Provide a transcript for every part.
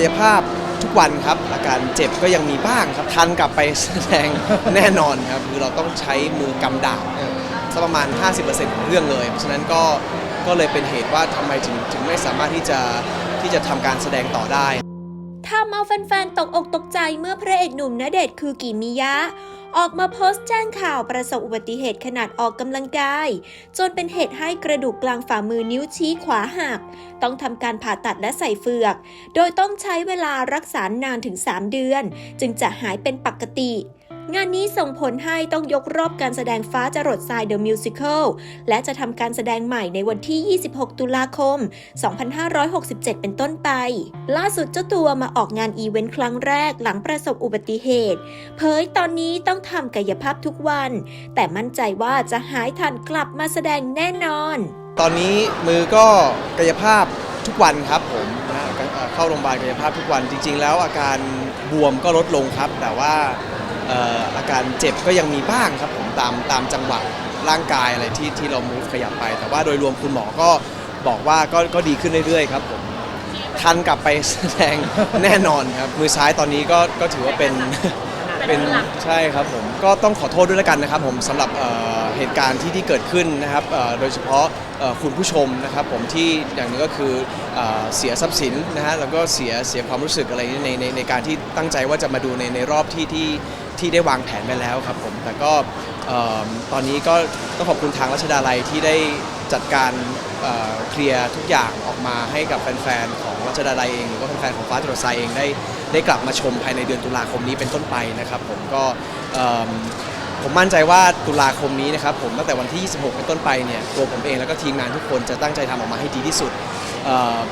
ายภาพทุกวันครับ อาการเจ็บก็ยังมีบ้างครับทันกลับไปแสดงแน่นอนครับ คือเราต้องใช้มือกำดาบสักประมาณ 50%ของเรื่องเลยเพราะฉะนั้นก็ก็เลยเป็นเหตุว่าทำไมถึงถึงไม่สามารถที่จะที่จะทำการแสดงต่อได้ทำเอาแฟนๆตกอกตกใจเมื่อพระเอกหนุ่มณเดชน์คือกิมิยะ ออกมาโพสต์แจ้งข่าวประสบอุบัติเหตุขนาดออกกำลังกาย จนเป็นเหตุให้กระดูกกลางฝ่ามือนิ้วชี้ขวาหัก ต้องทำการผ่าตัดและใส่เฟือก โดยต้องใช้เวลารักษานานถึง 3 เดือน จึงจะหายเป็นปกติ งานนี้ส่งผลให้ต้องยกรอบการแสดงฟ้าจรดทราย The Musical และจะทำการแสดงใหม่ในวันที่ 26 ตุลาคม 2567 เป็นต้นไป ล่าสุดเจ้าตัวมาออกงานอีเวนต์ครั้งแรกหลังประสบอุบัติเหตุ เผยตอนนี้ต้องทำกายภาพทุกวัน แต่มั่นใจว่าจะหายทันกลับมาแสดงแน่นอน ตอนนี้มือก็กายภาพทุกวันครับผมนะเข้าโรงพยาบาลกายภาพทุกวันจริง ๆ แล้วอาการบวมก็ลดลงครับ แต่ว่า อ่ออาการเจ็บก็ยังมีบ้างครับผมตามตามจังหวะร่างกายอะไรที่ที่เรามูฟขยับไป แต่ว่าโดยรวมคุณหมอก็บอกว่าก็ก็ดีขึ้นเรื่อยๆครับผมทันกลับไปแสดงแน่นอนครับมือซ้ายตอนนี้ก็ก็ถือว่าเป็นเป็นใช่ครับผมก็ต้องขอโทษด้วยแล้วกันนะครับผมสำหรับเอ่อเหตุการณ์ที่ที่เกิดขึ้นนะครับเอ่อโดยเฉพาะเอ่อ คุณผู้ชมนะครับผมที่อย่างหนึงก็คือเอ่อเสียทรัพย์สินนะฮะแล้วก็เสียเสียความรู้สึกอะไรในในในการที่ตั้งใจว่าจะมาดูในในรอบที่ที่ที่ได้วางแผนไปแล้วครับผมแต่ก็ตอนนี้ก็ต้องขอบคุณทางรัชดาลัยที่ได้จัดการเเคลียร์ทุกอย่างออกมาให้กับแฟนๆของรัชดาลัยเองหรือว่าแฟนๆของฟ้าจรดทรายเองได้ได้กลับมาชมภายในเดือนตุลาคมนี้เป็นต้นไปนะครับผมก็ ผมมั่นใจว่าตุลาคมนี้นะครับผมตั้งแต่วันที่ 26 เป็นต้นไปเนี่ยตัวผมเองแล้วก็ทีมงานทุกคนจะตั้งใจทำออกมาให้ดีที่สุด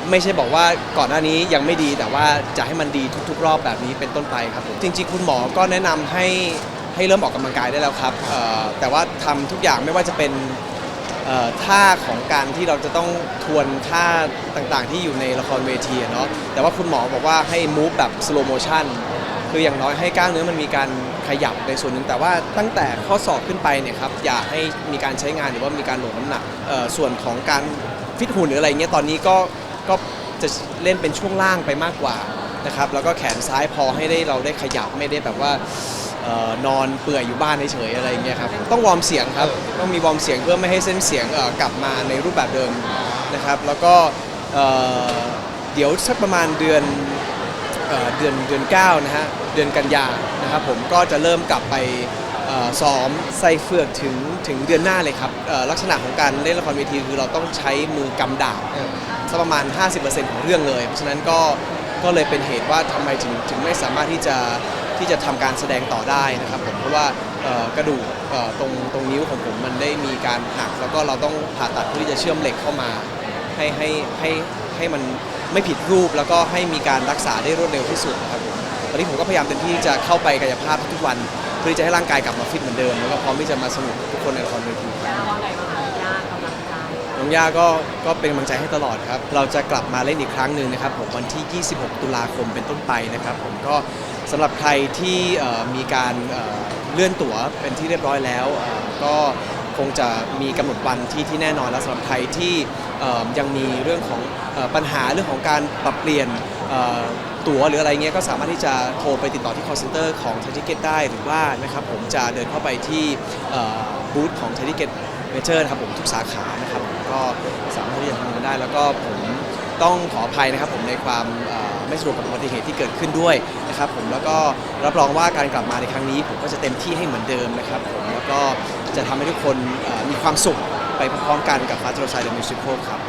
ไม่ใช่บอกว่าก่อนหน้านี้ยังไม่ดีแต่ว่าจะให้มันดีทุก ๆ รอบแบบนี้เป็นต้นไปครับผมจริง ๆ คุณหมอก็แนะนำให้ให้เริ่มออกกำลังกายได้แล้วครับแต่ว่าทำทุกอย่างไม่ว่าจะเป็นท่าของการที่เราจะต้องทวนท่าต่างๆ ที่อยู่ในละครเวทีเนาะแต่ว่าคุณหมอบอกว่าให้ move แบบ slow motion คืออย่างน้อยให้กล้ามเนื้อมันมีการขยับในส่วนหนึ่งแต่ว่าตั้งแต่ข้อศอกขึ้นไปเนี่ยครับอย่าให้มีการใช้งานหรือว่ามีการโหลดน้ำหนักเอ่อส่วนของการฟิตหุ่นหรืออะไรเงี้ยตอนนี้ก็ก็จะเล่นเป็นช่วงล่างไปมากกว่านะครับแล้วก็แขนซ้ายพอให้ได้เราได้ขยับไม่ได้แบบว่าเอ่อนอนเปื่อยอยู่บ้านเฉยๆอะไรเงี้ยครับต้องวอร์มเสียงครับต้องมีวอร์มเสียงเพื่อไม่ให้เส้นเสียงเอ่อกลับมาในรูปแบบเดิมนะครับแล้วก็เอ่อเดี๋ยวสักประมาณเดือน เอ่อเดือนเดือน9นะฮะเดือนกันยานะครับผมก็จะเริ่มกลับไปซ้อมใส่เฟือกถึงถึงเดือนหน้าเลยครับลักษณะของการเล่นละครเวทีคือเราต้องใช้มือกำดาบสักประมาณ 50%ของเรื่องเลยเพราะฉะนั้นก็ก็เลยเป็นเหตุว่าทำไมถึงถึงไม่สามารถที่จะที่จะทำการแสดงต่อได้นะครับผมเพราะว่ากระดูกตรงตรงนิ้วของผมมันได้มีการหัก แล้วก็เราต้องผ่าตัดเพื่อที่จะเชื่อมเหล็กเข้ามาให้ให้ให้ให้มัน ไม่ผิดรูปแล้วก็ให้มีการรักษาได้รวดเร็วที่สุดนะครับผมตอนนี้ผมก็พยายามเต็มที่จะเข้าไปกายภาพทุกวันเพื่อที่จะให้ร่างกายกลับมาฟิตเหมือนเดิมแล้วก็พร้อมที่จะมาสนุกกับทุกคนในละครเวทีครับว่าไงบ้างคะยากกำลังใจน้องย่าก็ก็เป็นกำลังใจให้ตลอดครับ เราจะกลับมาเล่นอีกครั้งหนึ่งนะครับผมวันที่ 26 ตุลาคมเป็นต้นไปนะครับ ผมก็สำหรับใครที่เอ่อมีการเอ่อเลื่อนตั๋วเป็นที่เรียบร้อยแล้วเอ่อก็ คงจะมีกำหนดวันที่ที่แน่นอนแล้วสำหรับใครที่ยังมีเรื่องของปัญหาเรื่องของการปรับเปลี่ยนตั๋วหรืออะไรเงี้ยก็สามารถที่จะโทรไปติดต่อที่ call center ของ t ท t i c k e t ได้หรือว่านะครับผมจะเดินเข้าไปที่บูธของ t ท t i c k e t เมเจอร์นะครับผมทุกสาขานะครับก็สามารถที่จะทำกันได้ แล้วก็ผมต้องขออภัยนะครับผมในความเไม่สะดวกกับอุบัติเหตุที่เกิดขึ้นด้วยนะครับผมแล้วก็รับรองว่าการกลับมาในครั้งนี้ผมก็จะเต็มที่ให้เหมือนเดิมนะครับผมแล้วก็จะทำให้ทุกคนมีความสุขไปพร้อมกันกับฟาสโตรไซเดอะมิวสิคครับ